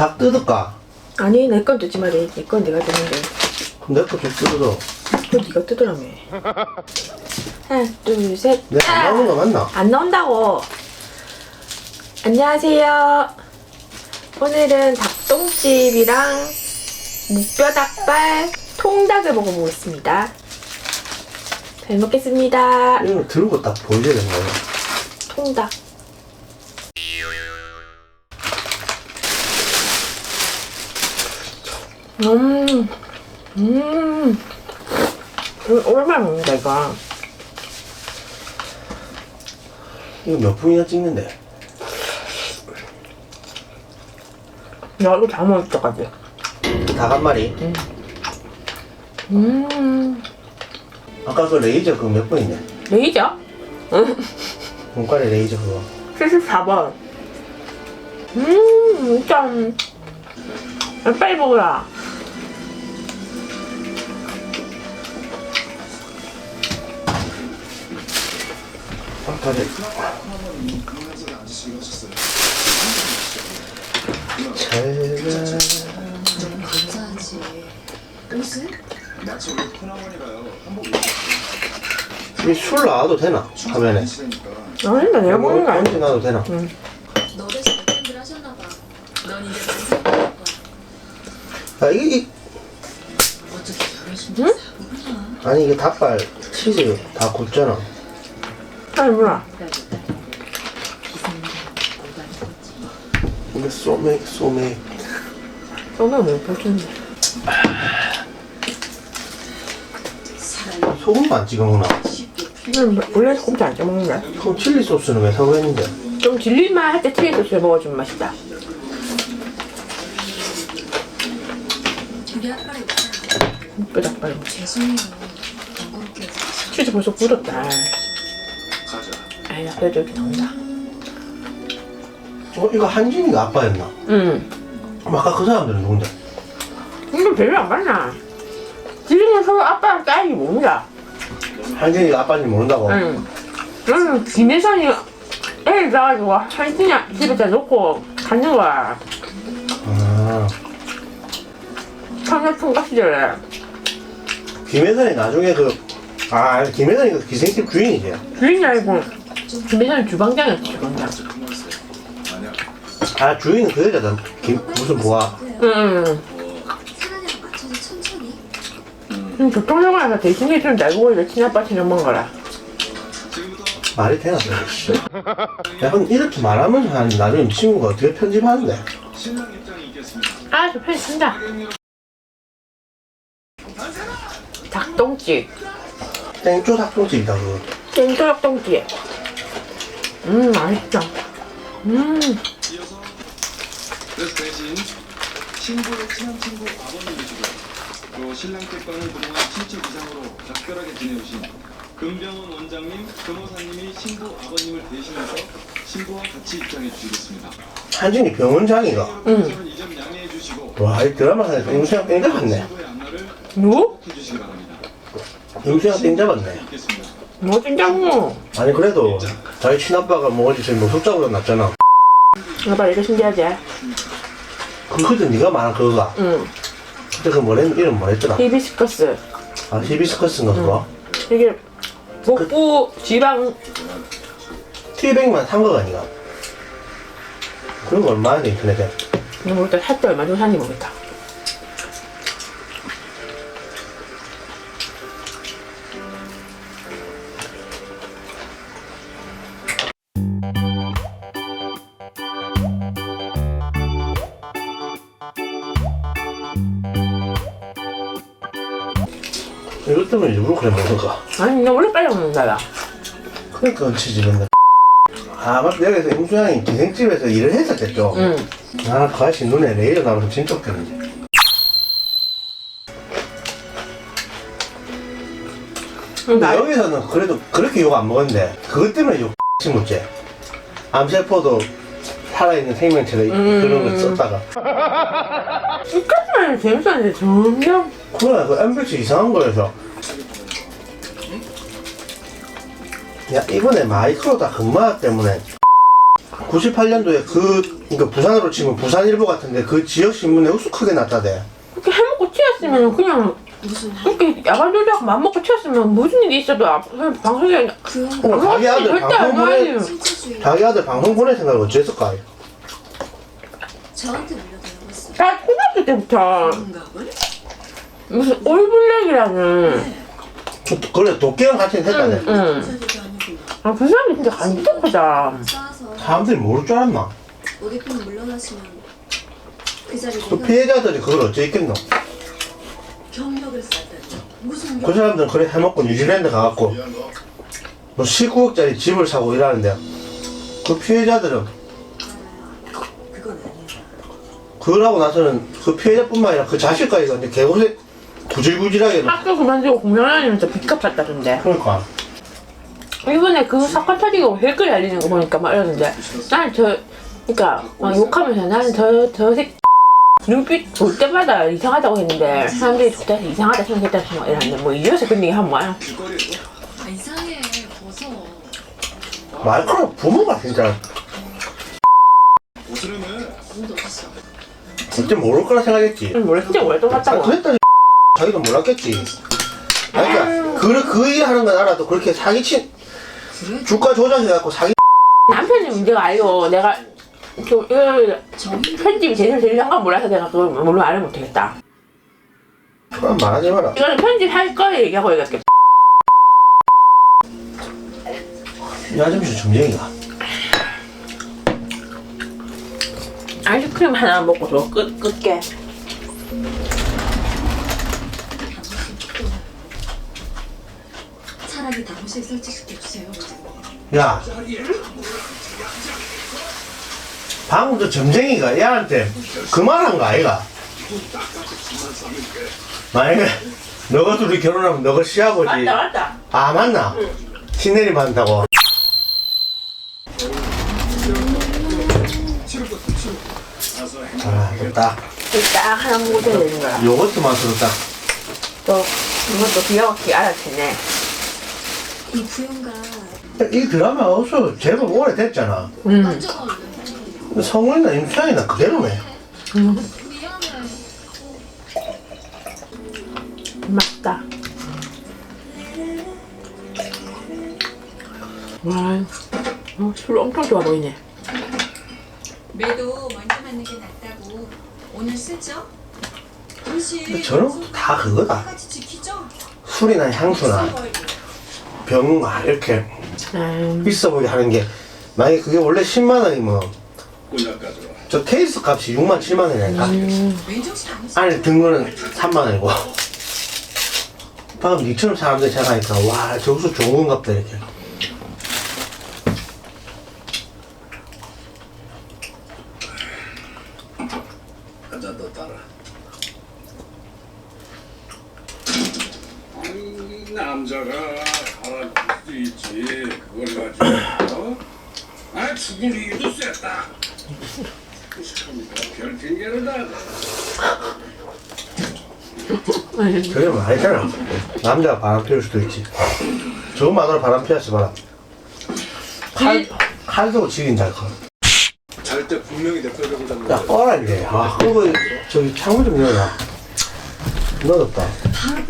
닭 뜯을까? 아니 내 건 뜯지 말이 내건 내가 뜯는데. 내거좀 뜯어. 그거 네가 뜯으라며. 하나 둘셋. 내가 안 나오는 거 맞나? 안 나온다고. 안녕하세요. 오늘은 닭똥집이랑 무뼈 닭발 통닭을 먹어보겠습니다. 잘 먹겠습니다. 이거 들고 딱 보여줘야 되는 거야. 통닭 음, 음, 오랜만에 먹는다 이거 이거 몇 분이나 찍는데? 야 이거 다 먹을 때까지 닭한 마리. 음 아까 그 레이저 그거 몇 분이네? 레이저? 공과리 레이저 그거. 74번 음 짠. 야, 빨리 먹어라 다들. 잘 감사하지. 옷은? 이술 나와도 되나? 화면에. 아닌데 내가 먹는 거 아니야 나도 되나? 하셨나 봐. 넌 이제 거야. 아 이게 이, 어떻게 신경 아니 이게 닭발 치즈 다 굽잖아. 몰라 이게 소맥 소맥. 소면 못 보겠네 사람이 소금만 찍어 먹나? 쉽게 난 원래 곰치 안 짜먹는데 그럼 칠리 소스는 왜 사고 했는데? 좀 질릴만 할때 트레이 소스 먹어주면 맛있다 해서. 치즈 벌써 굳었다 나 그래도 이렇게 나온다 어 이거 한진이가 아빠였나? 응. 그럼 아까 그 사람들은 누군데? 근데 별로 안 맞나? 지금은 서로 아빠랑 딸이 모르자 한진이가 아빠인지 모른다고? 응. 나는 김혜선이 애를 낳아가지고 한진이 집에다 놓고 가는 거야. 아. 청년통닭 시절에 김혜선이 나중에 그 아, 김혜선이 그 기생집 주인이지. 주인이 아니고 김혜선이 주방장이었어 주방장 아, 주인은 그 여자다. 김, 무슨 뭐야. 응 사람이랑 맞춰서 천천히. 응 교통사고나서 대신에 좀 날고 보이게 친아빠 친엄마인 거라 말이 되나, 씨. 야, 이렇게 말하면서 하는 나중에 친구가 어떻게 편집하는데? 아, 저 편집한다. 닭똥집. 땡초 닭똥집이다, 그거. 땡초닭 똥집. 음, 맛있다. 음, 그래서 대신 신부의 친한 친구 아버님이시고 또 신랑 쪽과는 그동안 친척 이상으로 각별하게 지내오신 금병원 원장님, 변호사님이 신부 아버님을 대신해서 신부와 같이 입장해 주시겠습니다. 한진이 병원장이가. 음. 우선 이점 양해해 주시고 와, 이 드라마에서 임수양 땡 잡았네. 신부의 안나를 누구? 해 주시기 바랍니다. 임수양 땡 잡았네. 있겠습니다. 뭐 찐장무. 아니, 그래도 자기 친아빠가 지금 뭐 속작으로 났잖아. 아빠 이거 신기하지? 그, 그때 네가 말한 그거가. 응. 그때 그 뭐랬, 이름 뭐랬더라? 히비스커스. 아, 히비스커스인가, 그거? 이게 복부 지방 티백만 산 거가 아니가. 그런 거 얼마나 돼, 인터넷에. 이거 먹을 때 살때 얼마 정도 사니 모르겠다. 때문에 일부러 그래 먹는 거. 아니, 나 원래 빨리 먹는다, 나. 그러니까 얹히지 맨날. 아, 맞다. 여기서 임수양이 기생집에서 일을 했었겠죠. 응. 아, 그 아저씨 눈에 레이저 나면서 진짜 웃겼는데. 근데 나, 여기서는 그래도 그렇게 욕 안 먹었는데, 그것 때문에 욕 먹지. 암세포도 살아있는 생명체가 음. 그런 거 썼다가. 이까지만 재밌었는데 점점 그래, 그 MBC 이상한 거여서. 야, 이번에 마이크로 다 근무하 때문에 98년도에 그, 그러니까 부산으로 치면 부산일보 같은데 그 지역 신문에 우스크게 났다대. 그렇게 해먹고 튀었으면 그냥 무슨 이렇게 야간조리하고 맘먹고 튀었으면 무슨 일이 있어도 앞- 그냥 방송에 그런 어, 거 자기 아들 절대 안 방송 보내, 나와요. 신체주의 자기 아들 방송 보낼 생각을 어찌했을까? 저한테 물려달라고 나 초등학교 때부터? 무슨 올블랙이라는 그- 그래, 도끼랑 같이 했다네. 응. 아, 그 사람이 진짜. 쌓아서 사람들이 모를 줄 알았나? 오 대표님 물러나시면 그 자리 그 피해자들이 그걸 어찌 했겠노? 경력을 쌓다니 무슨 그 사람들은 그래 해먹고 뉴질랜드 가갖고 뭐 19억짜리 집을 사고 이러는데 그 피해자들은 그건 그걸 하고 나서는 그 피해자뿐만 아니라 그 자식까지도 이제 개고생 구질구질하게 막- 학교 그만두고 공연하면서 빚값 샀다던데. 그러니까 이번에 그 사건 터지고 댓글 알리는 거 보니까 말하는데. 나는 저 그러니까 막 욕하면서 나는 저저새 눈빛 볼 때마다 이상하다고 했는데 사람들이 좋다 해서 이상하다 생각했다 막 이러는데 뭐 이어서 그런 얘기 하면 뭐야? 아 이상해. 벗어. 말그런 부모가 진짜 아무도 없어 어째 모를 거라 생각했지. 진짜 오래 아 그랬다. 자기도 몰랐겠지 그, 그일 하는 건 알아도. 그렇게 사기친 그래? 주가 조작해갖고 사기 남편이 문제가 아니고 내가 좀 이걸 편집이 제대로 되려가 몰라서 내가 그걸 물론 말을 못하겠다. 그럼 말하지 마라. 이거는 편집할 거에 얘기하고 얘기할게. 이 아저씨 점쟁이가 아이스크림 하나 먹고 저 끝, 끝게 차라리 당무실 설치시켜 주세요. 야. 방금 저 점쟁이가 얘한테 그만한 거 아이가? 만약에 너가 둘이 결혼하면 너가 시아버지. 맞다 맞다. 아 맞나? 신내림 한다고. 아, 딱딱 하나 먹어야 되는 거야. 요거트 맛으로 딱또 이것도 막히게 알아채네 이 부영가 이 드라마 어서 제법 오래됐잖아 음. 완전 성우이나 임수양이나 그대로네 미안해 맛있다. 와, 어, 술 엄청 좋아 보이네. 매도 먼저 맞는 게 낫다고 오늘 쓰죠? 당신 근데 저런 거다 그거다 같이 지키죠? 술이나 향수나 병 아, 이렇게 음, 비싸 보이게 하는 게 만약에 그게 원래 10만 원이면 가져와 저 케이스 값이 6만 7만 원이니까 아니지 안에 든 거는 3만 원이고. 방금 니처럼 사람들이 생각하니까 와 저기서 좋은 건갑다 이렇게. 한잔 더 따라. 아니, 남자가 알아볼 수 있지. 그걸 가지고. 어? 아, 일도 셌다. 참이가 별 핑계를 다 대. 저게 말이잖아 남자가 바람 피울 수도 있지 저 마누라 바람 피웠어 봐라 칼, 칼 들고 지긴다 그거 잘때 분명히 내 뼈를 잡는 야 꺼라 이제 아 그거 저기 창문 좀 열어라 넣어뒀다